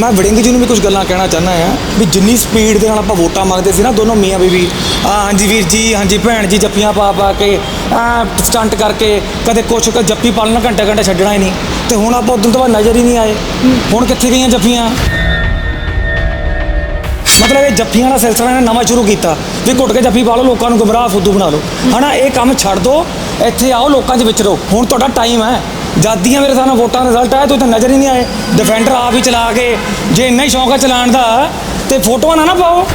ਮੈਂ ਵੜਿੰਗ ਜੀ ਨੂੰ ਵੀ ਕੁਝ ਗੱਲਾਂ ਕਹਿਣਾ ਚਾਹੁੰਦਾ ਆ ਵੀ ਜਿੰਨੀ ਸਪੀਡ ਦੇ ਨਾਲ ਆਪਾਂ ਵੋਟਾਂ ਮੰਗਦੇ ਸੀ ਨਾ ਦੋਨੋਂ ਮੀਆਂ ਬੀਬੀ ਆ ਹਾਂਜੀ ਵੀਰ ਜੀ, ਹਾਂਜੀ ਭੈਣ ਜੀ ਜੱਪੀਆਂ ਪਾ ਪਾ ਕੇ, ਆ ਸਟੰਟ ਕਰਕੇ ਕਦੇ ਕੁਛ ਕ ਜੱਫੀ ਪਾਲਣਾ ਘੰਟੇ ਘੰਟਾ ਛੱਡਣਾ ਹੀ ਨਹੀਂ। ਤੇ ਹੁਣ ਆਪਾਂ ਉਦੋਂ ਤੋਂ ਬਾਅਦ ਨਜ਼ਰ ਹੀ ਨਹੀਂ ਆਏ। ਹੁਣ ਕਿੱਥੇ ਗਈਆਂ ਜੱਫੀਆਂ? ਮਤਲਬ ਇਹ ਜੱਫੀਆਂ ਦਾ ਸਿਲਸਿਲਾ ਨੇ ਨਵਾਂ ਸ਼ੁਰੂ ਕੀਤਾ। ਵੀ ਘੁੱਟ ਕੇ ਜੱਫੀ ਪਾ ਲਓ, ਲੋਕਾਂ ਨੂੰ ਗੁੰਮਰਾਹ ਫੁੱਦੂ ਬਣਾ ਲਓ। ਹਨਾ, ਇਹ ਕੰਮ ਛੱਡ ਦਿਓ ਇੱਥੇ ਆਓ, ਲੋਕਾਂ 'ਚ ਵਿਚਰੋ ਹੁਣ ਤੁਹਾਡਾ ਟਾਈਮ ਹੈ। ਜਾਦੀਆਂ ਮੇਰੇ ਸਾਹਮਣੇ ਵੋਟਾਂ ਦਾ ਰਿਜ਼ਲਟ ਆਇਆ ਤੁਸੀਂ ਤਾਂ ਨਜ਼ਰ ਹੀ ਨਹੀਂ ਆਏ। ਡਿਫੈਂਡਰ ਆਪ ਹੀ ਚਲਾ ਕੇ, ਜੇ ਇੰਨਾ ਹੀ ਸ਼ੌਂਕ ਹੈ ਚਲਾਉਣ ਦਾ, ਤੇ ਫੋਟੋਆਂ ਨਾ ਨਾ ਪਾਓ।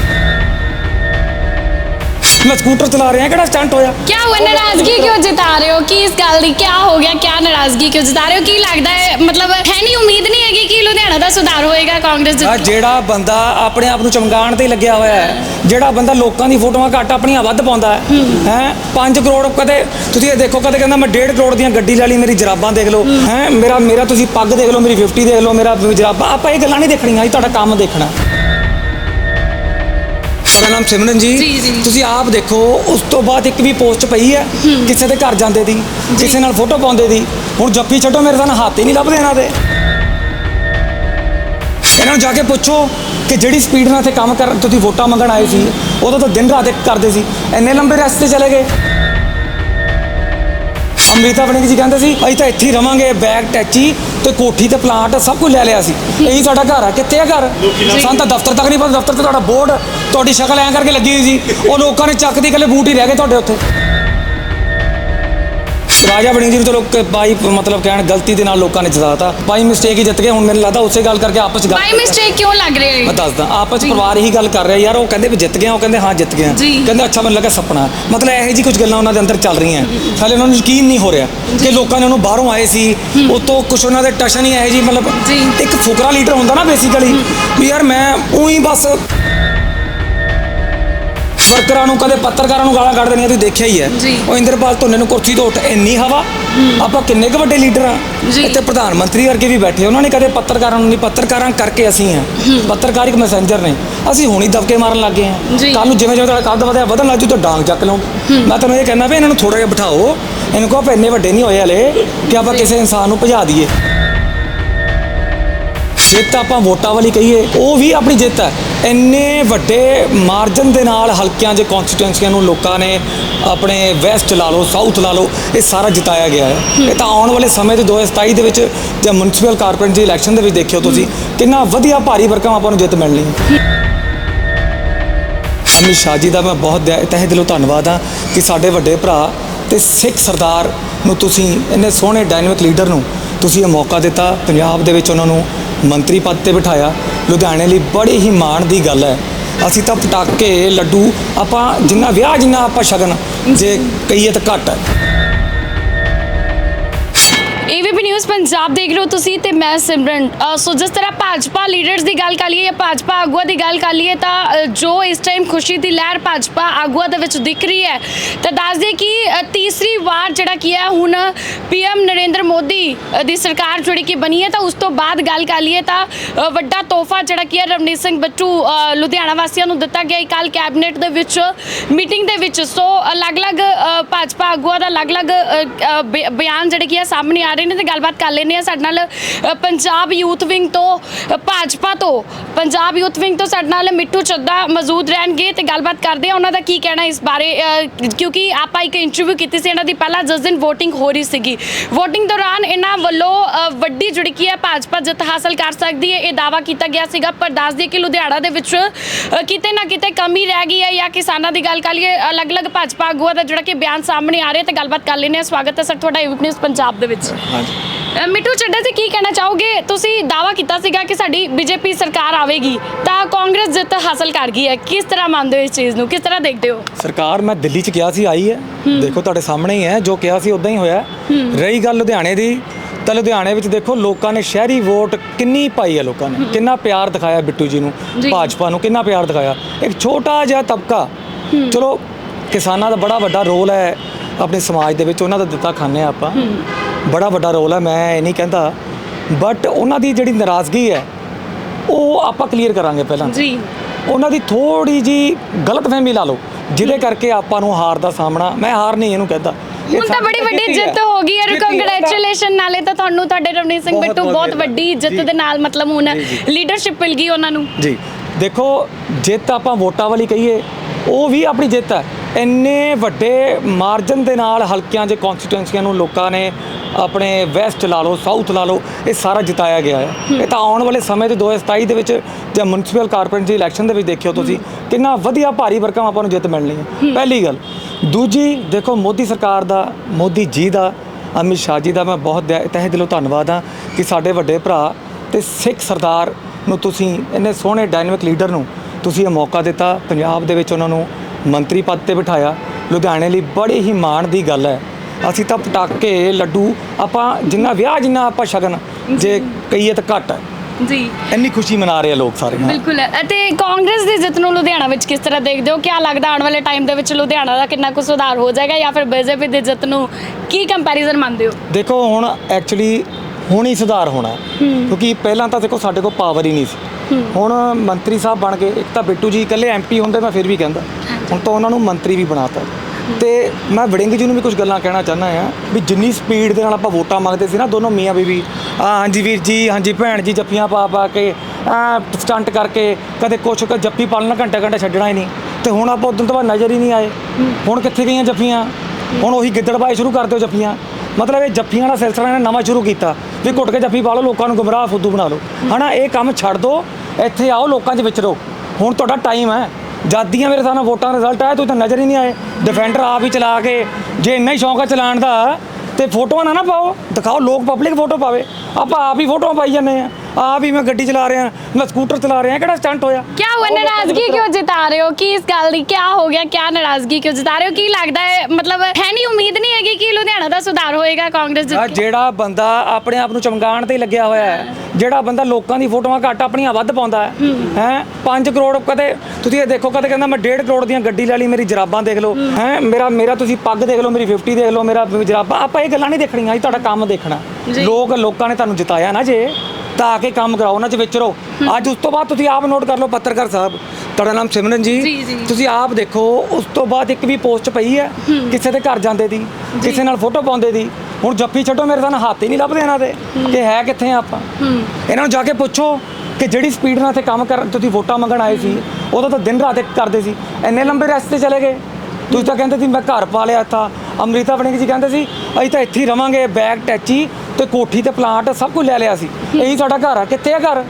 ਮੈਂ ਸਕੂਟਰ ਚਲਾ ਰਿਹਾ ਕਿਹੜਾ ਸਟੰਟ ਹੋਇਆ क्या हुआ नाराजगी क्यों जता रहे हो कि इस गल दी क्या हो गया क्या नाराजगी क्यों जता रहे हो की लगता है मतलब है नहीं उम्मीद नहीं है कि लुधियाना ਦਾ ਸੁਧਾਰ ਹੋਏਗਾ ਕਾਂਗਰਸ ਆ ਜਿੱਤ ਜਿਹੜਾ ਬੰਦਾ ਆਪਣੇ ਆਪ ਨੂੰ ਚਮਕਾਉਣ ਤੇ ਹੀ ਲੱਗਿਆ ਹੋਇਆ ਹੈ ਜਿਹੜਾ ਬੰਦਾ ਲੋਕਾਂ ਦੀ ਫੋਟੋਆਂ ਘੱਟ ਆਪਣੀਆਂ ਵੱਧ ਪਾਉਂਦਾ ਹੈ ਹੈ 5 ਕਰੋੜ ਕਦੇ ਤੁਸੀਂ ਇਹ ਦੇਖੋ ਕਦੇ ਕਹਿੰਦਾ ਮੈਂ 1.5 ਕਰੋੜ ਦੀਆਂ ਗੱਡੀ ਲੈ ਲਈ ਮੇਰੀ ਜਰਾਬਾਂ ਦੇਖ ਲਓ ਹੈ ਮੇਰਾ ਮੇਰਾ ਤੁਸੀਂ ਪੱਗ ਦੇਖ ਲਓ ਮੇਰੀ 50 ਦੇਖ ਲਓ ਮੇਰਾ ਜਰਾਬਾਂ ਆਪਾਂ ਇਹ ਗੱਲਾਂ ਨਹੀਂ ਦੇਖਣੀਆਂ ਜੀ ਤੁਹਾਡਾ ਕੰਮ ਦੇਖਣਾ ਮੇਰਾ ਨਾਮ ਸਿਮਰਨ ਜੀ। ਜੀ, ਜੀ। ਤੁਸੀਂ ਆਪ ਦੇਖੋ ਉਸ ਤੋਂ ਬਾਅਦ ਇੱਕ ਵੀ ਪੋਸਟ ਪਈ ਹੈ ਕਿਸੇ ਦੇ ਘਰ ਜਾਂਦੇ ਦੀ ਕਿਸੇ ਨਾਲ ਫੋਟੋ ਪਾਉਂਦੇ ਦੀ। ਹੁਣ ਜੱਫੀ ਛੱਡੋ ਮੇਰੇ ਤਾਂ ਹੱਥ ਹੀ ਨਹੀਂ ਲੱਭਦੇ ਇਹਨਾਂ ਦੇ। ਇਹਨਾਂ ਨੂੰ ਜਾ ਕੇ ਪੁੱਛੋ ਕਿ ਜਿਹੜੀ ਸਪੀਡ ਨਾਲ ਇੱਥੇ ਕੰਮ ਕਰ ਤੁਸੀਂ ਵੋਟਾਂ ਮੰਗਣ ਆਏ ਸੀ ਉਦੋਂ ਤਾਂ ਦਿਨ ਰਾਤ ਇੱਕ ਕਰਦੇ ਸੀ ਇੰਨੇ ਲੰਬੇ ਰਸਤੇ ਚਲੇ ਗਏ। ਅੰਮ੍ਰਿਤਾ ਬਣੀ ਜੀ ਕਹਿੰਦੇ ਸੀ ਅਸੀਂ ਤਾਂ ਇੱਥੇ ਹੀ ਰਵਾਂਗੇ ਬੈਗ ਟੈਚੀ ਤੇ ਕੋਠੀ ਤੇ ਪਲਾਂਟ ਸਭ ਕੁਝ ਲੈ ਲਿਆ ਸੀ। ਇਹੀ ਸਾਡਾ ਘਰ ਆ। ਕਿੱਥੇ ਆ ਘਰ? ਸਾਨੂੰ ਤਾਂ ਦਫ਼ਤਰ ਤੱਕ ਨਹੀਂ ਪਤਾ। ਦਫ਼ਤਰ ਤੇ ਤੁਹਾਡਾ ਬੋਰਡ ਤੁਹਾਡੀ ਸ਼ਕਲ ਐਂ ਕਰਕੇ ਲੱਗੀ ਹੋਈ ਸੀ। ਉਹ ਲੋਕਾਂ ਨੇ ਚੱਕ ਦੀ ਇਕੱਲੇ ਬੂਟ ਹੀ ਰਹਿ ਗਏ ਤੁਹਾਡੇ ਉੱਥੇ। ਰਾਜਾ ਜੀ ਨੂੰ ਚਲੋ ਕ- ਬਾਈ ਮਤਲਬ ਕਹਿਣ ਗਲਤੀ ਦੇ ਨਾਲ ਲੋਕਾਂ ਨੇ ਜਿਤਾਤਾ ਬਾਈ ਮਿਸਟੇਕ ਹੀ ਜਿੱਤ ਗਏ ਹੁਣ ਮੈਨੂੰ ਲੱਗਦਾ ਉਸੇ ਗੱਲ ਕਰਕੇ ਆਪਸ ਚ ਗੱਲ ਬਾਈ ਮਿਸਟੇਕ ਕਿਉਂ ਲੱਗ ਰਿਹਾ ਮੈਂ ਹੈ ਦੱਸਦਾ ਆਪਸ ਚ ਪਰਿਵਾਰ ਇਹੀ ਗੱਲ ਕਰ ਰਿਹਾ ਯਾਰ ਉਹ ਕਹਿੰਦੇ ਵੀ ਜਿੱਤ ਗਏ ਆ, ਉਹ ਕਹਿੰਦੇ ਹਾਂ ਜਿੱਤ ਗਏ। ਜੀ। ਕਹਿੰਦੇ ਅੱਛਾ ਮੈਨੂੰ ਲੱਗਾ ਸੁਪਨਾ। ਮਤਲਬ ਇਹੋ ਜੀ ਕੁਝ ਗੱਲਾਂ ਉਹਨਾਂ ਦੇ ਅੰਦਰ ਚੱਲ ਰਹੀਆਂ। ਹਾਲੇ ਉਹਨਾਂ ਨੂੰ ਯਕੀਨ ਨਹੀਂ ਹੋ ਰਿਹਾ ਕਿ ਲੋਕਾਂ ਨੇ ਉਹਨੂੰ ਬਾਹਰੋਂ ਆਏ ਸੀ। ਉਤੋਂ ਕੁਝ ਉਹਨਾਂ ਦੇ ਟਸ਼ਨ ਹੀ ਇਹੋ ਜੀ ਮਤਲਬ ਜੀ। ਇੱਕ ਫੁਕਰਾ ਲੀਡਰ ਹੁੰਦਾ ਨਾ ਬੇਸਿਕਲੀ ਵੀ ਯਾਰ ਮੈਂ ਉਹੀ ਬਸ ਵਰਕਰਾਂ ਨੂੰ ਕਦੇ ਪੱਤਰਕਾਰਾਂ ਨੂੰ ਗਾਲਾਂ ਕੱਢ ਦੇਣੀਆਂ ਤੁਸੀਂ ਦੇਖਿਆ ਹੀ ਹੈ। ਜੀ। ਉਹ ਇੰਦਰਪਾਲ ਧੁੰਨੇ ਨੂੰ ਕੁਰਸੀ ਤੋਂ ਉੱਠ ਇੰਨੀ ਹਵਾ। ਆਪਾਂ ਕਿੰਨੇ ਕੁ ਵੱਡੇ ਲੀਡਰ ਆ ਜੀ। ਇੱਥੇ ਪ੍ਰਧਾਨ ਮੰਤਰੀ ਵਰਗੇ ਵੀ ਬੈਠੇ ਉਹਨਾਂ ਨੇ ਕਦੇ ਪੱਤਰਕਾਰਾਂ ਨੂੰ ਨਹੀਂ ਪੱਤਰਕਾਰਾਂ ਕਰਕੇ ਅਸੀਂ ਆ ਪੱਤਰਕਾਰ ਇੱਕ ਮੈਸੇਂਜਰ ਨੇ। ਅਸੀਂ ਹੁਣ ਦਬਕੇ ਮਾਰਨ ਲੱਗੇ ਆ ਜੀ। ਕੱਲ ਨੂੰ ਜਿਵੇਂ ਜਿਵੇਂ ਤੁਹਾਡਾ ਕੱਦ ਵਧਿਆ ਵਧਣ ਲੱਜੂ ਤਾਂ ਡਾਂਗ ਚੱਕ ਲਓਗੇ ਮੈਂ ਤੁਹਾਨੂੰ ਇਹ ਕਹਿੰਦਾ ਵੀ ਇਹਨਾਂ ਨੂੰ ਥੋੜਾ ਜਿਹਾ ਬਿਠਾਓ। ਇਹਨੂੰ ਕਹੋ ਆਪਾਂ ਇੰਨੇ ਵੱਡੇ ਨਹੀਂ ਹੋਏ ਹਲੇ ਕਿ ਆਪਾਂ ਕਿਸੇ ਇਨਸਾਨ ਨੂੰ ਭਜਾ ਦਈਏ। ਜਿੱਤ ਆਪਾਂ ਵੋਟਾਂ ਵਾਲੀ ਕਹੀਏ ਉਹ ਵੀ ਆਪਣੀ ਜਿੱਤ ਹੈ। ਇੰਨੇ ਵੱਡੇ ਮਾਰਜਨ ਦੇ ਨਾਲ ਹਲਕਿਆਂ 'ਚ ਕਨਸਟੀਟੂਐਂਸੀਆਂ ਨੂੰ ਲੋਕਾਂ ਨੇ ਆਪਣੇ ਵੈਸਟ ਲਾ ਲਓ ਸਾਊਥ ਲਾ ਲਓ ਇਹ ਸਾਰਾ ਜਿਤਾਇਆ ਗਿਆ ਹੈ। ਇਹ ਤਾਂ ਆਉਣ ਵਾਲੇ ਸਮੇਂ 'ਚ 2027 ਦੇ ਵਿੱਚ ਜਾਂ ਮਿਊਨਿਸਪਲ ਕਾਰਪੋਰੇਸ਼ਨ ਦੀ ਇਲੈਕਸ਼ਨ ਦੇ ਵਿੱਚ ਦੇਖਿਓ ਤੁਸੀਂ ਕਿੰਨਾ ਵਧੀਆ ਭਾਰੀ ਵਰਕਮ ਆਪਾਂ ਨੂੰ ਜਿੱਤ ਮਿਲਣੀ ਹੈ। ਅਮਿਤ ਸ਼ਾਹ ਜੀ ਦਾ ਮੈਂ ਬਹੁਤ ਦਿ- ਤਹਿ ਦਿਲੋਂ ਧੰਨਵਾਦ ਹਾਂ ਕਿ ਸਾਡੇ ਵੱਡੇ ਭਰਾ ਤੇ ਸਿੱਖ ਸਰਦਾਰ ਨੂੰ ਤੁਸੀਂ ਇੰਨੇ ਸੋਹਣੇ ਡਾਇਨਾਮਿਕ ਲੀਡਰ ਨੂੰ ਤੁਸੀਂ ਇਹ ਮੌਕਾ ਦਿੱਤਾ ਪੰਜਾਬ ਦੇ ਵਿੱਚ ਉਹਨਾਂ ਨੂੰ ਮੰਤਰੀ ਪਦ ਤੇ ਬਿਠਾਇਆ। ਲੁਧਿਆਣੇ ਲਈ ਬੜੀ ਹੀ ਮਾਣ ਦੀ ਗੱਲ ਹੈ। ਅਸੀਂ ਤਾਂ ਪਟਾਕੇ, ਲੱਡੂ, ਆਪਾਂ ਜਿੰਨਾ ਵਿਆਹ ਜਿੰਨਾ ਆਪਾਂ ਸ਼ਗਨ, ਜੇ ਕਹੀਏ ਤਾਂ ਘੱਟ ਹੈ। ਨਿਊਜ਼ ਪੰਜਾਬ ਦੇਖ ਰਹੇ ਹੋ ਤੁਸੀਂ ਤੇ ਮੈਂ ਸਿਮਰਨ। ਅ, ਸੋ ਜਿਸ ਤਰ੍ਹਾਂ ਭਾਜਪਾ ਲੀਡਰਸ ਦੀ ਗੱਲ ਕਰ ਲਈਏ ਜਾਂ ਭਾਜਪਾ ਆਗੂਆਂ ਦੀ ਗੱਲ ਕਰ ਲਈਏ ਤਾਂ ਅ, ਜੋ ਇਸ ਟਾਈਮ ਖੁਸ਼ੀ ਦੀ ਲਹਿਰ ਭਾਜਪਾ ਆਗੂਆਂ ਦੇ ਵਿੱਚ ਦਿਖ ਰਹੀ ਹੈ ਤਾਂ ਦੱਸ ਦਈਏ ਕਿ ਅ, ਤੀਸਰੀ ਵਾਰ ਜਿਹੜਾ ਕੀ ਹੈ ਹੁਣ ਪੀਐਮ ਨਰਿੰਦਰ ਮੋਦੀ ਅ, ਦੀ ਸਰਕਾਰ ਜਿਹੜੀ ਕਿ ਬਣੀ ਹੈ ਤਾਂ ਉਸ ਤੋਂ ਬਾਅਦ ਗੱਲ ਕਰ ਲਈਏ ਤਾਂ ਅ, ਵੱਡਾ ਤੋਹਫਾ ਜਿਹੜਾ ਕੀ ਹੈ ਰਵਨੀਤ ਸਿੰਘ ਬੱਟੂ ਅ, ਲੁਧਿਆਣਾ ਵਾਸੀਆਂ ਨੂੰ ਦਿੱਤਾ ਗਿਆ ਕੱਲ ਕੈਬਨਿਟ ਦੇ ਵਿੱਚ ਮੀਟਿੰਗ ਦੇ ਵਿੱਚ। ਸੋ ਅਲੱਗ-ਅਲੱਗ ਅ, ਭਾਜਪਾ ਆਗੂਆਂ ਦਾ ਅਲੱਗ-ਅਲੱਗ ਅ, ਅ, ਬਿ- ਬਿਆਨ ਜਿਹੜੇ ਕੀ ਹੈ ਸਾਹਮਣੇ ਆ ਰਹੇ ਨੇ ਤੇ ਗੱਲਬਾਤ ਕਰ ਲੈਂਦੇ ਆ ਸਾਡੇ ਨਾਲ ਅ, ਪੰਜਾਬ ਯੂਥ ਵਿੰਗ ਤੋਂ ਅ, ਭਾਜਪਾ ਤੋਂ ਪੰਜਾਬ ਯੂਥ ਵਿੰਗ ਤੋਂ ਸਾਡੇ ਨਾਲ ਮਿੱਠੂ ਚੱਦਾ ਮੌਜੂਦ ਰਹਿਣਗੇ ਤੇ ਗੱਲਬਾਤ ਕਰਦੇ ਆ ਉਹਨਾਂ ਦਾ ਕੀ ਕਹਿਣਾ ਇਸ ਬਾਰੇ ਅ, ਕਿਉਂਕਿ ਆਪਾਂ ਇੱਕ ਇੰਟਰਵਿਊ ਕੀਤੀ ਸੀ ਇਹਨਾਂ ਦੀ ਪਹਿਲਾਂ ਜਿਸ ਦਿਨ VOTING ਹੋ ਰਹੀ ਸੀਗੀ। VOTING ਦੌਰਾਨ ਇਹਨਾਂ ਵੱਲੋਂ ਅ, ਵੱਡੀ ਜਿਹੜੀ ਕੀ ਹੈ ਭਾਜਪਾ ਜਿੱਤ ਹਾਸਲ ਕਰ ਸਕਦੀ ਹੈ ਇਹ ਦਾਵਾ ਕੀਤਾ ਗਿਆ ਸੀਗਾ। ਪਰ ਦੱਸ ਦਈਏ ਕਿ ਲੁਧਿਆਣਾ ਦੇ ਵਿੱਚ ਅ, ਕਿਤੇ ਨਾ ਕਿਤੇ ਕਮੀ ਰਹਿ ਗਈ ਹੈ ਜਾਂ ਕਿਸਾਨਾਂ ਦੀ ਗੱਲ ਕਰ ਲਈਏ ਅਲੱਗ-ਅਲੱਗ ਭਾਜਪਾ ਆਗੂਆਂ ਦਾ ਜਿਹੜਾ ਕਿ ਬਿਆਨ ਸਾਹਮਣੇ ਆ ਰਿਹਾ ਤੇ ਗੱਲਬਾਤ ਕਰ ਲੈਂਦੇ ਹਾਂ। ਸਵਾਗਤ ਹੈ ਸਰ ਤੁਹਾਡਾ ਏਵੀਪੀ ਨਿਊਜ਼ ਪੰਜਾਬ ਦੇ ਵਿੱਚ। ਹਾਂਜੀ। ਅ, ਮਿੱਠੂ ਚੱਡਾ ਜੀ ਕੀ ਕਹਿਣਾ ਚਾਹੋਗੇ? ਤੁਸੀਂ ਦਾਵਾ ਕੀਤਾ ਸੀਗਾ ਕਿ ਸਾਡੀ ਬੀਜੇਪੀ ਸਰਕਾਰ ਆਵੇਗੀ ਤਾਂ ਕਾਂਗਰਸ ਜਿੱਤ ਹਾਸਲ ਕਰ ਗਈ ਹੈ। ਕਿਸ ਤਰ੍ਹਾਂ ਮੰਨਦੇ ਹੋ ਇਸ ਚੀਜ਼ ਨੂੰ? ਕਿਸ ਤਰ੍ਹਾਂ ਦੇਖਦੇ ਹੋ? ਸਰਕਾਰ ਮੈਂ ਦਿੱਲੀ 'ਚ ਕਿਹਾ ਸੀ ਆਈ ਹੈ। ਦੇਖੋ ਤੁਹਾਡੇ ਸਾਹਮਣੇ ਹੀ ਹੈ ਜੋ ਕਿਹਾ ਸੀ ਉਦਾਂ ਹੀ ਹੋਇਆ। ਰਹੀ ਗੱਲ ਲੁਧਿਆਣੇ ਦੀ ਤਾਂ ਲੁਧਿਆਣੇ ਵਿੱਚ ਦੇਖੋ ਲੋਕਾਂ ਨੇ ਸ਼ਹਿਰੀ ਵੋਟ ਕਿੰਨੀ ਪਾਈ ਹੈ ਲੋਕਾਂ ਨੇ। ਕਿੰਨਾ ਪਿਆਰ ਦਿਖਾਇਆ ਬਿੱਟੂ ਜੀ ਨੂੰ ਜੀ। ਭਾਜਪਾ ਨੂੰ ਕਿੰਨਾ ਪਿਆਰ ਦਿਖਾਇਆ। ਇੱਕ ਛੋਟਾ ਜਿਹਾ ਤਬਕਾ। ਚਲੋ ਕਿਸਾਨਾਂ ਦਾ ਬੜਾ ਵੱਡਾ ਰੋਲ ਹੈ ਆਪਣੇ ਸਮਾਜ ਦੇ ਵਿੱਚ ਉਹਨਾਂ ਦਾ ਦਿੱਤਾ ਖਾਂਦੇ ਹਾਂ ਆਪਾਂ ਬੜਾ ਵੱਡਾ ਰੋਲ ਹੈ ਮੈਂ ਇਹ ਨਹੀਂ ਕਹਿੰਦਾ ਬਟ ਉਹਨਾਂ ਦੀ ਜਿਹੜੀ ਨਾਰਾਜ਼ਗੀ ਹੈ ਉਹ ਆਪਾਂ ਕਲੀਅਰ ਕਰਾਂਗੇ ਪਹਿਲਾਂ ਜੀ ਉਹਨਾਂ ਦੀ ਥੋੜੀ ਜੀ ਗਲਤਫਹਿਮੀ ਲਾ ਲਓ ਜਿਹਦੇ ਕਰਕੇ ਆਪਾਂ ਨੂੰ ਹਾਰ ਦਾ ਸਾਹਮਣਾ ਮੈਂ ਹਾਰ ਨਹੀਂ ਇਹਨੂੰ ਕਹਿੰਦਾ ਹੁਣ ਤਾਂ ਬੜੀ ਵੱਡੀ ਜਿੱਤ ਹੀ ਗਈ ਹੈ। ਕੰਗ੍ਰੈਚੁਲੇਸ਼ਨ ਨਾਲੇ ਤਾਂ ਤੁਹਾਨੂੰ ਤੁਹਾਡੇ ਰਵਨੀਤ ਸਿੰਘ ਬਿੱਟੂ ਬਹੁਤ। ਵੱਡੀ ਜਿੱਤ। ਦੇ ਨਾਲ ਮਤਲਬ ਹੁਣ। ਲੀਡਰਸ਼ਿਪ ਮਿਲ ਗਈ ਉਹਨਾਂ ਨੂੰ ਜੀ ਦੇਖੋ ਜਿੱਤ ਆਪਾਂ ਵੋਟਾਂ ਵਾਲੀ ਕਹੀਏ ਉਹ ਵੀ ਆਪਣੀ ਜਿੱਤ ਹੈ। ਇੰਨੇ ਵੱਡੇ ਮਾਰਜਨ ਦੇ ਨਾਲ ਹਲਕਿਆਂ 'ਚ ਕਨਸਟੀਟੂਐਂਸੀਆਂ ਨੂੰ ਲੋਕਾਂ ਨੇ ਆਪਣੇ ਵੈਸਟ ਲਾ ਲਓ ਸਾਊਥ ਲਾ ਲਓ ਇਹ ਸਾਰਾ ਜਿਤਾਇਆ ਗਿਆ ਹੈ। ਇਹ ਤਾਂ ਆਉਣ ਵਾਲੇ ਸਮੇਂ 'ਚ 2027 ਦੇ ਵਿੱਚ ਜੇ ਮਿਊਨਿਸਪਲ ਕਾਰਪੋਰੇਸ਼ਨ ਦੀ ਇਲੈਕਸ਼ਨ ਦੇ ਵਿੱਚ ਦੇਖਿਓ ਤੁਸੀਂ ਕਿੰਨਾ ਵਧੀਆ ਭਾਰੀ ਭਰਕਮ ਆਪਾਂ ਨੂੰ ਜਿੱਤ ਮਿਲਣੀ ਹੈ। ਪਹਿਲੀ ਗੱਲ ਦੂਜੀ ਦੇਖੋ ਮੋਦੀ ਸਰਕਾਰ ਦਾ ਮੋਦੀ ਜੀ ਦਾ ਅਮਿਤ ਸ਼ਾਹ ਜੀ ਦਾ ਮੈਂ ਬਹੁਤ ਦਿ- ਤਹਿ ਦਿਲੋਂ ਧੰਨਵਾਦ ਹਾਂ ਕਿ ਸਾਡੇ ਵੱਡੇ ਭਰਾ ਤੇ ਸਿੱਖ ਸਰਦਾਰ ਨੂੰ ਤੁਸੀਂ ਇੰਨੇ ਸੋਹਣੇ ਡਾਇਨਾਮਿਕ ਲੀਡਰ ਨੂੰ ਤੁਸੀਂ ਇਹ ਮੌਕਾ ਦਿੱਤਾ ਪੰਜਾਬ ਦੇ ਵਿੱਚ ਉਹਨਾਂ ਨੂੰ ਮੰਤਰੀ ਪਦ ਤੇ ਬਿਠਾਇਆ। ਲੁਧਿਆਣੇ ਲਈ ਬੜੀ ਹੀ ਮਾਣ ਦੀ ਗੱਲ ਹੈ। ਅਸੀਂ ਤਾਂ ਪਟਾਕੇ ਲੱਡੂ ਆਪਾਂ ਜਿੰਨਾ ਵਿਆਹ ਜਿੰਨਾ ਆਪਾਂ ਸ਼ਗਨ ਜੇ। ਕਹੀਏ ਤਾਂ ਘੱਟ ਹੈ। ਜੀ। ਇੰਨੀ ਖੁਸ਼ੀ ਮਨਾ ਰਹੇ ਆ ਲੋਕ ਸਾਰੇ। ਹਾਂ। ਬਿਲਕੁਲ ਅਤੇ ਕਾਂਗਰਸ ਦੀ ਜਿੱਤ ਨੂੰ ਲੁਧਿਆਣਾ ਵਿੱਚ ਕਿਸ ਤਰ੍ਹਾਂ ਦੇਖਦੇ ਹੋ? ਕਿਆ ਲੱਗਦਾ ਆਉਣ ਵਾਲੇ ਟਾਈਮ ਦੇ ਵਿੱਚ ਲੁਧਿਆਣਾ ਦਾ ਕਿੰਨਾ ਕੁ ਸੁਧਾਰ ਹੋ ਜਾਏਗਾ ਜਾਂ ਫਿਰ ਬੀਜੇਪੀ ਦੀ ਜਿੱਤ ਨੂੰ ਕੀ ਕੰਪੈਰੀਜ਼ਨ ਮੰਨਦੇ ਹੋ? ਦੇਖੋ ਹੁਣ ਐਕਚੁਅਲੀ ਹੁਣ ਹੀ ਸੁਧਾਰ ਹੋਣਾ। ਕਿਉਂਕਿ ਪਹਿਲਾਂ ਤਾਂ ਦੇਖੋ ਸਾਡੇ ਕੋਲ ਪਾਵਰ ਹੀ ਨਹੀਂ ਸੀ। ਹੁਣ ਮੰਤਰੀ ਸਾਹਿਬ ਬਣ ਗਏ ਇੱਕ ਤਾਂ ਬਿੱਟੂ ਜੀ ਇਕੱਲੇ ਐਮਪੀ ਹੁੰਦੇ ਮੈਂ ਫਿਰ ਵੀ ਕਹਿੰਦਾ। ਹੁਣ ਤਾਂ ਉਹਨਾਂ ਨੂੰ ਮੰਤਰੀ ਵੀ ਬਣਾਤਾ। ਤੇ ਮੈਂ ਵੜਿੰਗ ਜੀ ਨੂੰ ਵੀ ਕੁਝ ਗੱਲਾਂ ਕਹਿਣਾ ਚਾਹੁੰਦਾ ਆ ਵੀ ਜਿੰਨੀ ਸਪੀਡ ਦੇ ਨਾਲ ਆਪਾਂ ਵੋਟਾਂ ਮੰਗਦੇ ਸੀ ਨਾ ਦੋਨੋਂ ਮੀਆਂ ਬੀਬੀ ਆ ਹਾਂਜੀ ਵੀਰ ਜੀ ਹਾਂਜੀ ਭੈਣ ਜੀ ਜੱਫੀਆਂ ਪਾ ਪਾ ਕੇ ਆ ਸਟੰਟ ਕਰਕੇ ਕਦੇ ਕੁਛ ਕ ਜੱਫੀ ਪਾਲਣਾ ਘੰਟਾ ਘੰਟਾ ਛੱਡਣਾ ਹੀ ਨਹੀਂ। ਤੇ ਹੁਣ ਆਪਾਂ ਉਦੋਂ ਤੋਂ ਬਾਅਦ ਨਜ਼ਰ ਹੀ ਨਹੀਂ ਆਏ। ਹੁਣ ਕਿੱਥੇ ਗਈਆਂ ਜੱਫੀਆਂ? ਹੁਣ ਉਹੀ ਗਿੱਦੜਬਾਈ ਸ਼ੁਰੂ ਕਰ ਦਿਓ ਜੱਫੀਆਂ। ਮਤਲਬ ਇਹ ਜੱਫੀਆਂ ਦਾ ਸਿਲਸਿਲਾ ਇਹਨੇ ਨਵਾਂ ਸ਼ੁਰੂ ਕੀਤਾ ਵੀ ਘੁੱਟ ਕੇ ਜੱਫੀ ਪਾ ਲਓ, ਲੋਕਾਂ ਨੂੰ ਗੁੰਮਰਾਹ ਫੁੱਦੂ ਬਣਾ ਲਓ। ਹਨਾ, ਇਹ ਕੰਮ ਛੱਡ ਦਿਓ ਇੱਥੇ ਆਓ, ਲੋਕਾਂ 'ਚ ਵਿਚਰੋ ਹੁਣ ਤੁਹਾਡਾ ਟਾਈਮ ਹੈ। ਜਾਦੀਆਂ ਮੇਰੇ ਸਾਹਮਣੇ ਵੋਟਾਂ ਦਾ ਰਿਜ਼ਲਟ ਆਇਆ ਤੁਸੀਂ ਤਾਂ ਨਜ਼ਰ ਹੀ ਨਹੀਂ ਆਏ। ਡਿਫੈਂਡਰ ਆਪ ਹੀ ਚਲਾ ਕੇ, ਜੇ ਇੰਨਾ ਹੀ ਸ਼ੌਂਕ ਹੈ ਚਲਾਉਣ ਦਾ, ਤੇ ਫੋਟੋਆਂ ਨਾ ਨਾ ਪਾਓ, ਦਿਖਾਓ, ਲੋਕ ਪਬਲਿਕ ਫੋਟੋ ਪਾਵੇ। ਆਪਾਂ ਆਪ ਹੀ ਫੋਟੋਆਂ ਪਾਈ ਜਾਂਦੇ ਆ ਆਪ ਹੀ ਮੈਂ ਗੱਡੀ ਚਲਾ ਰਿਹਾ ਮੈਂ ਸਕੂਟਰ ਚਲਾ ਰਿਹਾ ਕਿਹੜਾ ਸਟੰਟ ਹੋਇਆ क्या हुआ ਆਓ ਲੋਕਾਂ 'ਚ नाराजगी ਵਿਚਰੋ। क्यों जिता रहे हो कि इस गल दी क्या हो गया क्या नाराजगी क्यों जिता रहे हो की लगता है मतलब है नहीं उम्मीद नहीं है कि लुधियाना ਦਾ ਸੁਧਾਰ ਹੋਏਗਾ ਕਾਂਗਰਸ ਆ ਜਿੱਤ ਕੇ ਜਿਹੜਾ ਬੰਦਾ ਆਪਣੇ ਆਪ ਨੂੰ ਚਮਕਾਉਣ ਤੇ ਹੀ ਲੱਗਿਆ ਹੋਇਆ ਹੈ ਜਿਹੜਾ ਬੰਦਾ ਲੋਕਾਂ ਦੀ ਫੋਟੋਆਂ ਘੱਟ ਆਪਣੀਆਂ ਵੱਧ ਪਾਉਂਦਾ ਹੈ ਹੈ 5 ਕਰੋੜ ਕਦੇ ਤੁਸੀਂ ਇਹ ਦੇਖੋ ਕਦੇ ਕਹਿੰਦਾ ਮੈਂ 1.5 ਕਰੋੜ ਦੀਆਂ ਗੱਡੀ ਲੈ ਲਈ ਮੇਰੀ ਜਰਾਬਾਂ ਦੇਖ ਲਓ ਹੈ ਮੇਰਾ ਮੇਰਾ ਤੁਸੀਂ ਪੱਗ ਦੇਖ ਲਓ ਮੇਰੀ 50 ਦੇਖ ਲਓ ਮੇਰਾ ਜਰਾਬਾਂ ਆਪਾਂ ਇਹ ਗੱਲਾਂ ਨਹੀਂ ਦੇਖਣੀਆਂ ਜੀ ਤੁਹਾਡਾ ਕੰਮ ਦੇਖਣਾ ਜੀ। ਲੋਕ ਲੋਕਾਂ ਨੇ ਤੁਹਾਨੂੰ ਜਿਤਾਇਆ ਨਾ ਜੇ ਤਾਂ ਆ ਕੇ ਕੰਮ ਕਰਾਓ ਉਹਨਾਂ 'ਚ ਵਿਚਰੋ ਅੱਜ ਉਸ ਤੋਂ ਬਾਅਦ ਤੁਸੀਂ ਆਪ ਨੋਟ ਕਰ ਲਓ ਪੱਤਰਕਾਰ ਸਾਹਿਬ। ਤੁਹਾਡਾ ਨਾਮ ਸਿਮਰਨ ਜੀ। ਤੁਸੀਂ ਆਪ ਦੇਖੋ ਉਸ ਤੋਂ ਬਾਅਦ ਇੱਕ ਵੀ ਪੋਸਟ ਪਈ ਹੈ ਕਿਸੇ ਦੇ ਘਰ ਜਾਂਦੇ ਦੀ ਕਿਸੇ ਨਾਲ ਫੋਟੋ ਪਾਉਂਦੇ ਦੀ। ਹੁਣ ਜੱਫੀ ਛੱਡੋ ਮੇਰੇ ਤਾਂ ਹੱਥ ਹੀ ਨਹੀਂ ਲੱਭਦੇ ਇਹਨਾਂ ਦੇ। ਕਿ ਹੈ ਕਿੱਥੇ ਆ ਆਪਾਂ? ਇਹਨਾਂ ਨੂੰ ਜਾ ਕੇ ਪੁੱਛੋ ਕਿ ਜਿਹੜੀ ਸਪੀਡ ਨਾਲ ਇੱਥੇ ਕੰਮ ਕਰ ਤੁਸੀਂ ਵੋਟਾਂ ਮੰਗਣ ਆਏ ਸੀ ਉਦੋਂ ਤਾਂ ਦਿਨ ਰਾਤ ਇੱਕ ਕਰਦੇ ਸੀ। ਇੰਨੇ ਲੰਬੇ ਰਸਤੇ ਚਲੇ ਗਏ। ਤੁਸੀਂ ਤਾਂ ਕਹਿੰਦੇ ਸੀ ਮੈਂ ਘਰ ਪਾ ਲਿਆ ਇੱਥਾ। ਅੰਮ੍ਰਿਤਾ ਵੜਿੰਗ ਜੀ ਕਹਿੰਦੇ ਸੀ ਅਸੀਂ ਤਾਂ ਇੱਥੇ ਹੀ ਰਵਾਂਗੇ ਬੈਗ ਟੈਚੀ। ਤੇ ਕੋਠੀ ਤੇ ਪਲਾਂਟ ਸਭ ਕੁਝ ਲੈ ਲਿਆ ਸੀ। ਇਹੀ ਸਾਡਾ ਘਰ ਆ। ਕਿੱਥੇ ਆ ਘਰ?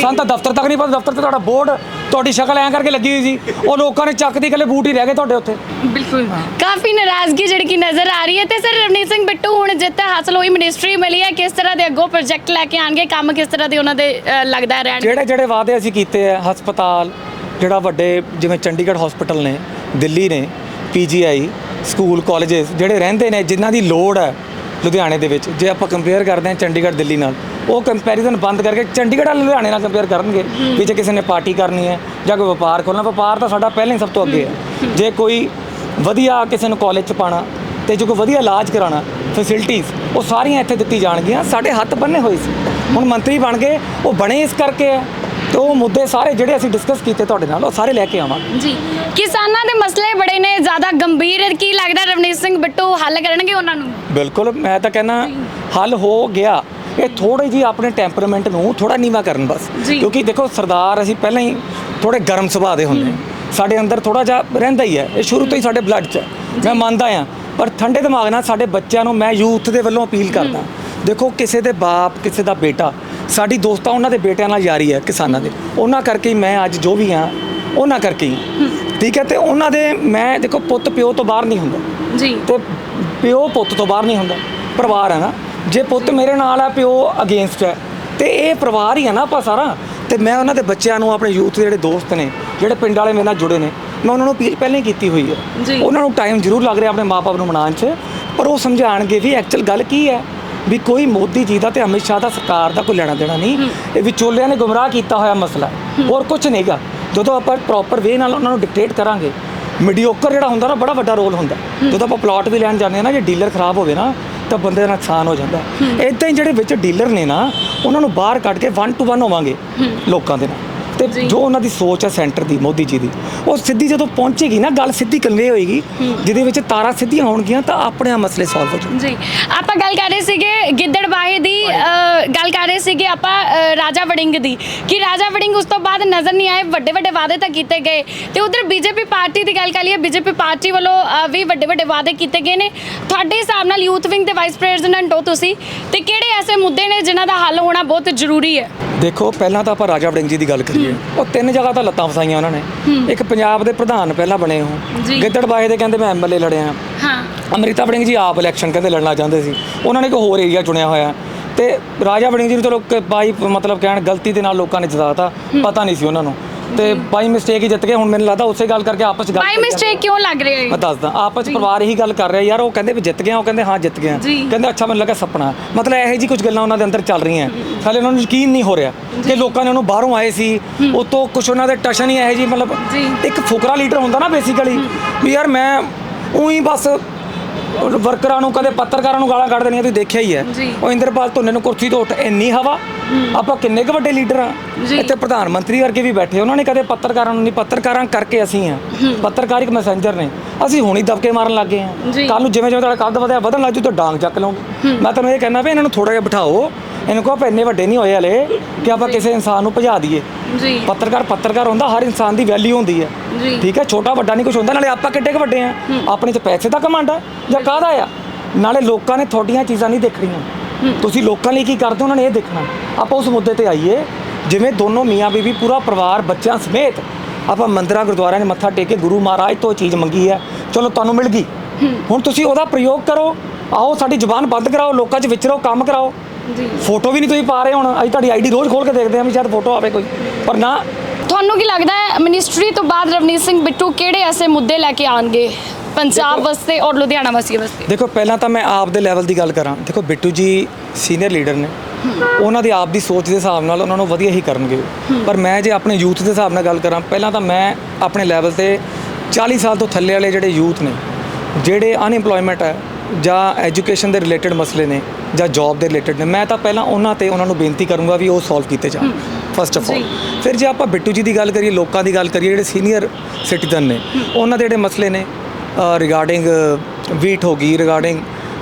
ਸਾਨੂੰ ਤਾਂ ਦਫ਼ਤਰ ਤੱਕ ਨਹੀਂ ਪਤਾ। ਦਫ਼ਤਰ ਤੇ ਤੁਹਾਡਾ ਬੋਰਡ ਤੁਹਾਡੀ ਸ਼ਕਲ ਐਂ ਕਰਕੇ ਲੱਗੀ ਹੋਈ ਸੀ। ਉਹ ਲੋਕਾਂ ਨੇ ਚੱਕ ਦੀ ਇਕੱਲੇ ਬੂਟ ਹੀ ਰਹਿ ਗਏ ਤੁਹਾਡੇ ਉੱਥੇ। ਬਿਲਕੁਲ। ਕਾਫੀ ਨਾਰਾਜ਼ਗੀ ਜਿਹੜੀ ਕਿ ਨਜ਼ਰ ਆ ਰਹੀ ਹੈ ਤੇ ਸਰ ਰਵਨੀਤ ਸਿੰਘ ਬਿੱਟੂ ਹੁਣ ਜਿੱਤ ਹਾਸਲ ਹੋਈ ਮਿਨਿਸਟਰੀ ਮਿਲੀ ਹੈ। ਕਿਸ ਤਰ੍ਹਾਂ ਦੇ ਅੱਗੋਂ ਪ੍ਰੋਜੈਕਟ ਲੈ ਕੇ ਆਣਗੇ ਕੰਮ ਕਿਸ ਤਰ੍ਹਾਂ ਦੇ ਉਹਨਾਂ ਦੇ ਲੱਗਦਾ ਹੈ ਰਹਿਣ? ਜਿਹੜੇ ਜਿਹੜੇ ਵਾਅਦੇ ਅਸੀਂ ਕੀਤੇ ਆ ਹਸਪਤਾਲ ਜਿਹੜਾ ਵੱਡੇ ਜਿਵੇਂ ਚੰਡੀਗੜ੍ਹ ਹਸਪੀਟਲ ਨੇ ਦਿੱਲੀ ਨੇ ਪੀਜੀਆਈ ਸਕੂਲ ਕਾਲਜਸ ਜਿਹੜੇ ਰਹਿੰਦੇ ਨੇ ਜਿਨ੍ਹਾਂ ਦੀ ਲੋੜ ਹੈ ਲੁਧਿਆਣੇ ਦੇ ਵਿੱਚ। ਜੇ ਆਪਾਂ ਕੰਪੇਅਰ ਕਰਦੇ ਹਾਂ ਚੰਡੀਗੜ੍ਹ, ਦਿੱਲੀ ਨਾਲ, ਉਹ ਕੰਪੈਰੀਜ਼ਨ ਬੰਦ ਕਰਕੇ ਚੰਡੀਗੜ੍ਹ ਨਾਲ ਲੁਧਿਆਣੇ ਨਾਲ ਕੰਪੇਅਰ ਕਰਨਗੇ ਵੀ ਜੇ ਕਿਸੇ ਨੇ ਪਾਰਟੀ ਕਰਨੀ ਹੈ ਜਾਂ ਕੋਈ ਵਪਾਰ ਖੋਲਣਾ ਵਪਾਰ ਤਾਂ ਸਾਡਾ ਪਹਿਲਾਂ ਹੀ ਸਭ ਤੋਂ ਅੱਗੇ ਹੈ। ਜੇ ਕੋਈ ਵਧੀਆ ਕਿਸੇ ਨੂੰ ਕਾਲਜ ਚ ਪਾਣਾ ਤੇ ਜੋ ਕੋਈ ਵਧੀਆ ਇਲਾਜ ਕਰਾਉਣਾ ਫੈਸਿਲਿਟੀਆਂ ਉਹ ਸਾਰੀਆਂ ਇੱਥੇ ਦਿੱਤੀ ਜਾਣਗੀਆਂ, ਸਾਡੇ ਹੱਥ ਬੰਨੇ ਹੋਏ ਸੀ। ਹੁਣ ਮੰਤਰੀ ਬਣ ਗਏ, ਉਹ ਬਣੇ ਇਸ ਕਰਕੇ ਹੈ। ਤੇ ਉਹ ਮੁੱਦੇ ਸਾਰੇ ਜਿਹੜੇ ਅਸੀਂ ਡਿਸਕਸ ਕੀਤੇ ਤੁਹਾਡੇ ਨਾਲ ਉਹ ਸਾਰੇ ਲੈ ਕੇ ਆਵਾਂਗੇ ਜੀ। ਕਿਸਾਨਾਂ ਦੇ ਮਸਲੇ ਬੜੇ ਨੇ ਜ਼ਿਆਦਾ ਗੰਭੀਰ। ਕੀ ਲੱਗਦਾ ਰਵਨੀਤ ਸਿੰਘ ਬਿੱਟੂ ਹੱਲ ਕਰਨਗੇ ਉਹਨਾਂ ਨੂੰ? ਬਿਲਕੁਲ ਮੈਂ ਤਾਂ ਕਹਿੰਦਾ ਹੱਲ ਹੋ ਗਿਆ। ਇਹ ਥੋੜੀ ਜੀ ਆਪਣੇ ਟੈਂਪਰਾਮੈਂਟ ਨੂੰ ਥੋੜਾ ਨੀਵਾ ਕਰਨ ਬਸ। ਕਿਉਂਕਿ ਦੇਖੋ ਸਰਦਾਰ ਅਸੀਂ ਪਹਿਲਾਂ ਹੀ ਥੋੜੇ ਗਰਮ ਸੁਭਾਅ ਦੇ ਹੁੰਦੇ। ਸਾਡੇ ਅੰਦਰ ਥੋੜਾ ਜਿਹਾ ਰਹਿੰਦਾ ਹੀ ਹੈ। ਇਹ ਸ਼ੁਰੂ ਤੋਂ ਹੀ ਸਾਡੇ ਬਲੱਡ 'ਚ ਮੈਂ ਮੰਨਦਾ ਆ ਪਰ ਠੰਡੇ ਦਿਮਾਗ ਨਾਲ ਸਾਡੇ ਬੱਚਿਆਂ ਨੂੰ ਮੈਂ ਯੂਥ ਦੇ ਵੱਲੋਂ ਅਪੀਲ ਕਰਦਾ। ਦੇਖੋ ਕਿਸੇ ਦੇ ਬਾਪ ਕਿਸੇ ਦਾ ਬੇਟਾ ਸਾਡੀ ਦੋਸਤਾਂ ਉਹਨਾਂ ਦੇ ਬੇਟਿਆਂ ਨਾਲ ਯਾਰੀ ਹੈ ਕਿਸਾਨਾਂ ਦੇ। ਉਹਨਾਂ ਕਰਕੇ ਹੀ ਮੈਂ ਅੱਜ ਜੋ ਵੀ ਹਾਂ ਉਹਨਾਂ ਕਰਕੇ ਹੀ। ਠੀਕ ਹੈ ਤੇ ਉਹਨਾਂ ਦੇ ਮੈਂ ਦੇਖੋ ਪੁੱਤ ਪਿਓ ਤੋਂ ਬਾਹਰ ਨਹੀਂ ਹੁੰਦਾ। ਜੀ। ਤੇ ਪਿਓ ਪੁੱਤ ਤੋਂ ਬਾਹਰ ਨਹੀਂ ਹੁੰਦਾ। ਪਰਿਵਾਰ ਹੈ ਨਾ। ਜੇ ਪੁੱਤ ਮੇਰੇ ਨਾਲ ਆ ਪਿਓ ਅਗੇਂਸਟ ਹੈ। ਤੇ ਇਹ ਪਰਿਵਾਰ ਹੀ ਹੈ ਨਾ ਆਪਾਂ ਸਾਰਾ। ਤੇ ਮੈਂ ਉਹਨਾਂ ਦੇ ਬੱਚਿਆਂ ਨੂੰ ਆਪਣੇ ਯੂਥ ਦੇ ਜਿਹੜੇ ਦੋਸਤ ਨੇ ਜਿਹੜੇ ਪਿੰਡ ਵਾਲੇ ਮੇਰੇ ਨਾਲ ਜੁੜੇ ਨੇ ਮੈਂ ਉਹਨਾਂ ਨੂੰ ਅਪੀਲ ਪਹਿਲਾਂ ਹੀ ਕੀਤੀ ਹੋਈ। ਹੈ। ਉਹਨਾਂ ਨੂੰ ਟਾਈਮ ਜ਼ਰੂਰ ਲੱਗ ਰਿਹਾ ਆਪਣੇ ਮਾਪੇ ਨੂੰ ਮਨਾਉਣ 'ਚ। ਪਰ ਉਹ ਸਮਝਾਣਗੇ ਵੀ ਐਕਚੁਅਲ ਗੱਲ ਕੀ ਹੈ? ਵੀ ਕੋਈ ਮੋਦੀ ਜੀ ਦਾ ਤੇ ਅਮਿਤ ਸ਼ਾਹ ਦਾ ਸਰਕਾਰ ਦਾ ਕੋਈ ਲੈਣਾ ਦੇਣਾ ਨਹੀਂ। ਇਹ ਵਿਚੋਲਿਆਂ ਨੇ ਗੁੰਮਰਾਹ ਕੀਤਾ ਹੋਇਆ ਮਸਲਾ। ਹੈ। ਹੋਰ ਕੁਝ ਨਹੀਂਗਾ। ਜਦੋਂ ਆਪਾਂ ਪ੍ਰੋਪਰ ਵੇ ਨਾਲ ਉਹਨਾਂ ਨੂੰ ਡਿਕਟੇਟ ਕਰਾਂਗੇ ਮੀਡੀਓਕਰ ਜਿਹੜਾ ਹੁੰਦਾ ਨਾ ਬੜਾ ਵੱਡਾ ਰੋਲ ਹੁੰਦਾ। ਜਦੋਂ ਆਪਾਂ ਪਲਾਟ ਵੀ ਲੈਣ ਜਾਂਦੇ ਆ ਨਾ ਜੇ ਡੀਲਰ ਖਰਾਬ ਹੋਵੇ ਨਾ ਤਾਂ ਬੰਦੇ ਦਾ ਨੁਕਸਾਨ ਹੋ ਜਾਂਦਾ। ਇਦਾਂ ਹੀ ਜਿਹੜੇ ਵਿੱਚ ਡੀਲਰ ਨੇ ਨਾ ਉਹਨਾਂ ਨੂੰ ਬਾਹਰ ਕੱਢ ਕੇ 1 ਟੂ 1 ਹੋਵਾਂਗੇ ਲੋਕਾਂ ਦੇ ਨਾਲ। ਤੇ ਜੀ। ਉਹਨਾਂ ਦੀ ਸੋਚ ਹੈ ਸੈਂਟਰ ਦੀ ਮੋਦੀ ਜੀ ਦੀ ਉਹ ਸਿੱਧੀ ਜਦੋਂ ਪਹੁੰਚੇਗੀ ਨਾ ਗੱਲ ਸਿੱਧੀ ਕਨਵੇ ਹੋਏਗੀ ਜਿਹਦੇ ਵਿੱਚ ਤਾਰਾਂ ਸਿੱਧੀਆਂ ਹੋਣਗੀਆਂ ਤਾਂ ਆਪਣੇ ਆਪ ਮਸਲੇ ਸੋਲਵ ਹੋ ਜਾਣਗੇ। ਜੀ ਆਪਾਂ ਗੱਲ ਕਰ ਰਹੇ ਸੀਗੇ ਗਿੱਦੜਬਾਹੇ ਦੀ ਗੱਲ ਕਰ ਰਹੇ ਸੀਗੇ ਆਪਾਂ ਰਾਜਾ ਵੜਿੰਗ ਦੀ ਕਿ ਰਾਜਾ ਵੜਿੰਗ ਉਸ ਤੋਂ ਬਾਅਦ ਨਜ਼ਰ ਨਹੀਂ ਆਏ ਵੱਡੇ ਵੱਡੇ ਵਾਅਦੇ ਤਾਂ ਕੀਤੇ ਗਏ ਤੇ ਉਧਰ ਬੀਜੇਪੀ ਪਾਰਟੀ ਦੀ ਗੱਲ ਕਰ ਲਈਏ ਬੀਜੇਪੀ ਪਾਰਟੀ ਵੱਲੋਂ ਵੀ ਵੱਡੇ ਵੱਡੇ ਵਾਅਦੇ ਕੀਤੇ ਗਏ ਨੇ। ਤੁਹਾਡੇ ਹਿਸਾਬ ਨਾਲ ਯੂਥ ਵਿੰਗ ਦੇ ਵਾਈਸ ਪ੍ਰੈਜ਼ੀਡੈਂਟ ਹੋ ਤੁਸੀਂ ਤੇ ਕਿਹੜੇ ਐਸੇ ਮੁੱਦੇ ਨੇ ਜਿਨ੍ਹਾਂ ਦਾ ਹੱਲ ਹੋਣਾ ਬਹੁਤ ਜ਼ਰੂਰੀ ਹੈ? ਦੇਖੋ ਪਹਿਲਾਂ ਤਾਂ ਆਪਾਂ ਰਾਜਾ ਵੜਿੰਗ ਜੀ ਦੀ ਗੱਲ ਕਰੀਏ। ਉਹ ਤਿੰਨ ਜਗ੍ਹਾ ਤਾਂ ਲੱਤਾਂ ਫਸਾਈਆਂ ਉਹਨਾਂ ਨੇ। ਇੱਕ ਪੰਜਾਬ ਦੇ ਪ੍ਰਧਾਨ ਪਹਿਲਾਂ ਬਣੇ ਉਹ। ਗਿੱਦੜਬਾਹੇ ਦੇ ਕਹਿੰਦੇ ਮੈਂ ਐਮਐਲਏ ਲੜਿਆ। ਹਾਂ। ਅਮ੍ਰਿਤਾ ਵੜਿੰਗ ਜੀ ਆਪ ਇਲੈਕਸ਼ਨ ਕਹਿੰਦੇ ਲੜਨਾ ਚਾਹੁੰਦੇ ਸੀ। ਉਹਨਾਂ ਨੇ ਕੋਈ ਹੋਰ ਏਰੀਆ ਚੁਣਿਆ ਹੋਇਆ। ਤੇ ਰਾਜਾ ਵੜਿੰਗ ਜੀ ਨੂੰ ਚਲੋ ਬਾਈ ਮਤਲਬ ਕਹਿਣ ਗਲਤੀ ਦੇ ਨਾਲ ਲੋਕਾਂ ਨੇ ਜਿਤਾਤਾ। ਪਤਾ ਨਹੀਂ ਸੀ ਉਹਨਾਂ ਨੂੰ। ਤੇ ਬਾਈ ਮਿਸਟੇਕ ਹੀ ਜਿੱਤ ਗਏ ਹੁਣ ਮੈਨੂੰ ਲੱਗਦਾ ਉਸੇ ਗੱਲ ਕਰਕੇ ਆਪਸ ਚ ਗੱਲ ਬਾਈ ਕਰੀ ਮਿਸਟੇਕ ਕਿਉਂ ਲੱਗ ਰਿਹਾ ਮੈਂ ਹੈ ਦੱਸਦਾ ਆਪਸ ਚ ਪਰਿਵਾਰ ਇਹੀ ਗੱਲ ਕਰ ਰਿਹਾ ਯਾਰ ਉਹ ਕਹਿੰਦੇ ਵੀ ਜਿੱਤ ਗਏ ਆ, ਉਹ ਕਹਿੰਦੇ ਹਾਂ ਜਿੱਤ ਗਏ ਆ। ਜੀ। ਕਹਿੰਦੇ ਅੱਛਾ ਮੈਨੂੰ ਲੱਗਾ ਸੁਪਨਾ। ਮਤਲਬ ਇਹੋ ਜੀ ਕੁਝ ਗੱਲਾਂ ਉਹਨਾਂ ਦੇ ਅੰਦਰ ਚੱਲ ਰਹੀਆਂ। ਹਾਲੇ ਉਹਨਾਂ ਨੂੰ ਯਕੀਨ ਨਹੀਂ ਹੋ ਰਿਹਾ ਕਿ ਲੋਕਾਂ ਨੇ ਉਹਨੂੰ ਬਾਹਰੋਂ ਆਏ ਸੀ। ਉਤੋਂ ਕੁਝ ਉਹਨਾਂ ਦੇ ਟਸ਼ਨ ਹੀ ਇਹੋ ਜੀ ਮਤਲਬ ਜੀ। ਇੱਕ ਫੁਕਰਾ ਲੀਡਰ ਹੁੰਦਾ ਨਾ ਬੇਸਿਕਲੀ ਵੀ ਯਾਰ ਮੈਂ ਉਹੀ ਬਸ ਵਰਕਰਾਂ ਨੂੰ ਕਦੇ ਪੱਤਰਕਾਰਾਂ ਨੂੰ ਗਾਲਾਂ ਕੱਢ ਦੇਣੀਆਂ ਤੁਸੀਂ ਦੇਖਿਆ ਹੀ ਹੈ। ਉਹ ਇੰਦਰਪਾਲ ਧੁੰਨੇ ਨੂੰ ਕੁਰਸੀ ਤੋਂ ਉੱਠ ਇੰਨੀ ਹਵਾ। ਆਪਾਂ ਕਿੰਨੇ ਕੁ ਵੱਡੇ ਲੀਡਰ ਆ। ਇੱਥੇ ਪ੍ਰਧਾਨ ਮੰਤਰੀ ਵਰਗੇ ਵੀ ਬੈਠੇ ਉਹਨਾਂ ਨੇ ਕਦੇ ਪੱਤਰਕਾਰਾਂ ਨੂੰ ਨਹੀਂ ਪੱਤਰਕਾਰਾਂ ਕਰਕੇ ਅਸੀਂ ਆ ਪੱਤਰਕਾਰ ਇੱਕ ਮੈਸੇਂਜਰ ਨੇ। ਅਸੀਂ ਹੁਣੀ ਦਬਕੇ ਮਾਰਨ ਲੱਗੇ ਆ ਜੀ। ਕੱਲ ਨੂੰ ਜਿਵੇਂ ਜਿਵੇਂ ਤੁਹਾਡਾ ਕੱਦ ਵਧਿਆ ਵਧਣ ਲੱਗ ਜੂ ਤਾਂ ਡਾਂਗ ਚੱਕ ਲਓਗੇ ਮੈਂ ਤੁਹਾਨੂੰ ਇਹ ਕਹਿੰਦਾ ਵੀ ਇਹਨਾਂ ਨੂੰ ਥੋੜਾ ਜਿਹਾ ਬਿਠਾਓ। ਇਹਨੂੰ ਕਹੋ ਆਪਾਂ ਇੰਨੇ ਵੱਡੇ ਨਹੀਂ ਹੋਏ ਹਲੇ ਕਿ ਆਪਾਂ ਕਿਸੇ ਇਨਸਾਨ ਨੂੰ ਭਜਾ ਦਈਏ। ਜੀ। ਪੱਤਰਕਾਰ ਪੱਤਰਕਾਰ ਹੁੰਦਾ ਹਰ ਇਨਸਾਨ ਦੀ ਵੈਲਿਊ ਹੁੰਦੀ ਹੈ। ਜੀ। ਠੀਕ ਹੈ ਛੋਟਾ ਵੱਡਾ ਨਹੀਂ ਕੁਝ ਹੁੰਦਾ ਨਾਲੇ ਆਪਾਂ ਕਿੱਡੇ ਕੁ ਵੱਡੇ ਆ? ਆਪਣੇ ਚ ਪੈਸੇ ਦਾ ਕਮਾਂਡ ਆ ਜਾਂ ਕਾਹਦਾ ਆ? ਨਾਲੇ ਲੋਕਾਂ ਨੇ ਤੁਹਾਡੀਆਂ ਚੀਜ਼ਾਂ ਨਹੀਂ ਦੇਖਣੀਆਂ ਤੁਸੀਂ ਲੋਕਾਂ ਲਈ ਕੀ ਕਰਦੇ ਹੋ? ਉਹਨਾਂ ਨੇ ਇਹ ਦੇਖਣਾ। ਆਪਾਂ ਉਸ ਮੁੱਦੇ ਤੇ ਆਈਏ। ਜਿਵੇਂ ਦੋਨੋਂ ਮੀਆਂ ਬੀਬੀ ਪੂਰਾ ਪਰਿਵਾਰ ਬੱਚਿਆਂ ਸਮੇਤ ਆਪਾਂ ਮੰਦਿਰਾਂ ਗੁਰਦੁਆਰਿਆਂ 'ਚ ਮੱਥਾ ਟੇਕ ਕੇ ਗੁਰੂ ਮਹਾਰਾਜ ਤੋਂ ਚੀਜ਼ ਮੰਗੀ ਹੈ। ਚਲੋ ਤੁਹਾਨੂੰ ਮਿਲ ਗਈ। ਹੁਣ ਤੁਸੀਂ ਉਹਦਾ ਪ੍ਰਯੋਗ ਕਰੋ। ਆਓ ਸਾਡੀ ਜ਼ੁਬਾਨ ਬੰਦ ਕਰਾਓ ਲੋਕਾਂ 'ਚ ਵਿਚਰੋ ਕੰਮ ਕਰਾਓ। ਜੀ। ਫੋਟੋ ਵੀ ਨਹੀਂ ਤੁਸੀਂ ਪਾ ਰਹੇ ਹੁਣ। ਅਸੀਂ ਤੁਹਾਡੀ ਆਈਡੀ ਰੋਜ਼ ਖੋਲ ਕੇ ਦੇਖਦੇ ਹਾਂ ਵੀ ਸ਼ਾਇਦ ਫੋਟੋ ਆਵੇ ਕੋਈ। ਪਰ ਨਾ ਤੁਹਾਨੂੰ ਕੀ ਲੱਗਦਾ ਹੈ ਮਿਨਿਸਟਰੀ ਤੋਂ ਬਾਅਦ ਰਵਨੀਤ ਸਿੰਘ ਬਿੱਟੂ ਕਿਹੜੇ ਐਸੇ ਮੁੱਦੇ ਲੈ ਕੇ ਆਣਗੇ ਪੰਜਾਬ ਵਾਸਤੇ ਔਰ ਲੁਧਿਆਣਾ ਵਾਸੀਆਂ ਵਾਸਤੇ? ਦੇਖੋ ਪਹਿਲਾਂ ਤਾਂ ਮੈਂ ਆਪ ਦੇ ਲੈਵਲ ਦੀ ਗੱਲ ਕਰਾਂ। ਦੇਖੋ ਬਿੱਟੂ ਜੀ ਸੀਨੀਅਰ ਲੀਡਰ ਨੇ। ਉਹਨਾਂ ਦੀ ਆਪ ਦੀ ਸੋਚ ਦੇ ਹਿਸਾਬ ਨਾਲ ਉਹਨਾਂ ਨੂੰ ਵਧੀਆ ਹੀ ਕਰਨਗੇ। ਪਰ ਮੈਂ ਜੇ ਆਪਣੇ ਯੂਥ ਦੇ ਹਿਸਾਬ ਨਾਲ ਗੱਲ ਕਰਾਂ ਪਹਿਲਾਂ ਤਾਂ ਮੈਂ ਆਪਣੇ ਲੈਵਲ ਤੇ 40 ਸਾਲ ਤੋਂ ਥੱਲੇ ਵਾਲੇ ਜਿਹੜੇ ਯੂਥ ਨੇ ਜਿਹੜੇ ਅਨਇੰਪਲੋਇਮੈਂਟ ਹੈ ਜਾਂ ਐਜੂਕੇਸ਼ਨ ਦੇ ਰਿਲੇਟਡ ਮਸਲੇ ਨੇ ਜਾਂ ਜੌਬ ਦੇ ਰਿਲੇਟਡ ਨੇ ਮੈਂ ਤਾਂ ਪਹਿਲਾਂ ਉਹਨਾਂ ਤੇ ਉਹਨਾਂ ਨੂੰ ਬੇਨਤੀ ਕਰੂੰਗਾ ਵੀ ਉਹ ਸੋਲਵ ਕੀਤੇ ਜਾਣ ਫਸਟ ਆਫ ਆਲ। ਫਿਰ ਜੇ ਆਪਾਂ ਬਿੱਟੂ ਜੀ ਦੀ ਗੱਲ ਕਰੀਏ ਲੋਕਾਂ ਦੀ ਗੱਲ ਕਰੀਏ ਜਿਹੜੇ ਸੀਨੀਅਰ ਸਿਟੀਜ਼ਨ ਨੇ ਉਹਨਾਂ ਦੇ ਜਿਹੜੇ ਮਸਲੇ ਨੇ ਰਿਗਾਰਡਿੰਗ ਵੀਟ ਹੋ ਗਈ ਰਿਗਾਰਡਿੰਗ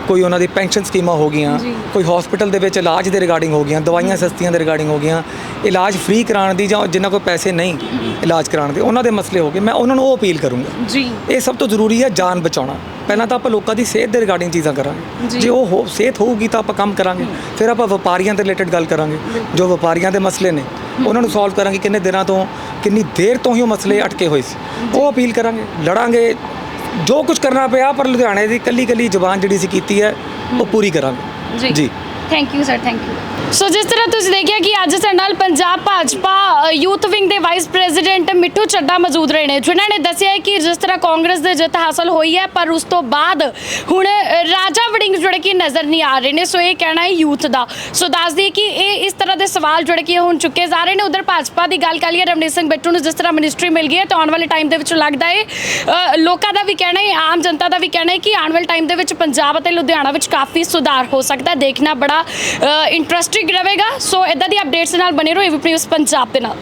ਕੋਈ ਉਹਨਾਂ ਦੀ ਪੈਨਸ਼ਨ ਸਕੀਮਾਂ ਹੋ ਗਈਆਂ। ਕੋਈ ਹਸਪੀਟਲ ਦੇ ਵਿੱਚ ਇਲਾਜ ਦੇ ਰਿਗਾਰਡਿੰਗ ਹੋ ਗਈਆਂ ਦਵਾਈਆਂ ਸਸਤੀਆਂ ਦੇ ਰਿਗਾਰਡਿੰਗ ਹੋ ਗਈਆਂ ਇਲਾਜ ਫ੍ਰੀ ਕਰਾਉਣ ਦੀ ਜਾਂ ਜਿਨ੍ਹਾਂ ਕੋਲ ਪੈਸੇ ਨਹੀਂ ਇਲਾਜ ਕਰਾਉਣ ਦੇ ਉਹਨਾਂ ਦੇ ਮਸਲੇ ਹੋ ਗਏ। ਮੈਂ ਉਹਨਾਂ ਨੂੰ ਉਹ ਅਪੀਲ ਕਰੂੰਗਾ। ਜੀ। ਇਹ ਸਭ ਤੋਂ ਜ਼ਰੂਰੀ ਹੈ ਜਾਨ ਬਚਾਉਣਾ। ਪਹਿਲਾਂ ਤਾਂ ਆਪਾਂ ਲੋਕਾਂ ਦੀ ਸਿਹਤ ਦੇ ਰਿਗਾਰਡਿੰਗ ਚੀਜ਼ਾਂ। ਕਰਾਂਗੇ। ਜੇ। ਉਹ ਹੋ- ਸਿਹਤ ਹੋਊਗੀ ਤਾਂ ਆਪਾਂ ਕੰਮ ਕਰਾਂਗੇ। ਫਿਰ ਆਪਾਂ ਵਪਾਰੀਆਂ ਦੇ ਰਿਲੇਟਡ ਗੱਲ ਕਰਾਂਗੇ। ਜੋ ਵਪਾਰੀਆਂ ਦੇ ਮਸਲੇ ਨੇ ਉਹਨਾਂ ਨੂੰ ਸੋਲਵ ਕਰਾਂਗੇ ਕਿੰਨੇ ਦਿਨਾਂ ਤੋਂ ਕਿੰਨੀ ਦੇਰ ਤੋਂ ਹੀ ਉਹ ਮਸਲੇ ਅਟਕੇ ਹੋਏ ਸੀ। ਉਹ ਅਪੀਲ ਕਰਾਂਗੇ। ਲੜਾਂਗੇ। ਜੋ ਕੁਝ ਕਰਨਾ ਪਿਆ ਪਰ ਲੁਧਿਆਣੇ ਦੀ ਕੱਲੀ ਕੱਲੀ ਜ਼ੁਬਾਨ ਜਿਹੜੀ ਸੀ ਕੀਤੀ ਹੈ ਉਹ ਪੂਰੀ ਕਰਾਂਗੇ। ਜੀ। ਜੀ। Thank you sir thank you so ਜਿਸ ਤਰ੍ਹਾਂ ਤੁਸੀਂ ਦੇਖਿਆ ਕਿ ਅੱਜ ਸਾਡੇ ਨਾਲ ਪੰਜਾਬ ਭਾਜਪਾ ਯੂਥ ਵਿੰਗ ਦੇ ਵਾਈਸ ਪ੍ਰੈਜ਼ੀਡੈਂਟ ਮਿੱਠੂ ਚੱਡਾ ਮੌਜੂਦ ਰਹੇ ਨੇ ਜਿਨ੍ਹਾਂ ਨੇ ਦੱਸਿਆ ਹੈ ਕਿ ਜਿਸ ਤਰ੍ਹਾਂ ਕਾਂਗਰਸ ਦੇ ਜਿੱਤ ਹਾਸਲ ਹੋਈ ਹੈ ਪਰ ਉਸ ਤੋਂ ਬਾਅਦ ਹੁਣ ਰਾਜਾ ਵੜਿੰਗ ਜਿਹੜੇ ਕਿ ਨਜ਼ਰ ਨਹੀਂ ਆ ਰਹੇ ਨੇ ਸੋ ਇਹ ਕਹਿਣਾ ਹੈ ਯੂਥ ਦਾ ਸੋ ਦੱਸ ਦਈਏ ਕਿ ਇਹ ਇਸ ਤਰ੍ਹਾਂ ਦੇ ਸਵਾਲ ਜਿਹੜੇ ਕਿ ਹੁਣ ਚੁੱਕੇ ਜਾ ਰਹੇ ਨੇ ਉਧਰ ਭਾਜਪਾ ਦੀ ਗੱਲ ਕਰ ਲਈਏ ਰਵਨੀਤ ਸਿੰਘ ਬਿੱਟੂ ਨੂੰ ਜਿਸ ਤਰ੍ਹਾਂ ਮਿਨਿਸਟਰੀ ਮਿਲ ਗਈ ਹੈ ਤਾਂ ਆਉਣ ਵਾਲੇ ਟਾਈਮ ਦੇ ਵਿੱਚ ਲੱਗਦਾ ਹੈ ਲੋਕਾਂ ਦਾ ਵੀ ਕਹਿਣਾ ਹੈ ਆਮ ਜਨਤਾ ਦਾ ਵੀ ਕਹਿਣਾ ਹੈ ਕਿ ਆਉਣ ਵਾਲੇ ਟਾਈਮ ਦੇ ਵਿੱਚ ਪੰਜਾਬ ਅਤੇ ਲੁਧਿਆਣਾ ਵਿੱਚ ਕਾਫੀ ਸੁਧਾਰ ਹੋ ਸਕਦਾ ਹੈ ਦੇਖਣਾ ਬੜਾ ਇੰਟਰਸਟਿੰਗ ਰਹੇਗਾ। ਸੋ ਇਦਾਂ ਦੀ ਅਪਡੇਟਸ ਨਾਲ ਬਨੇ ਰਹੋ ਏਵੀ ਨਿਊਜ਼ ਪੰਜਾਬ ਦੇ ਨਾਲ।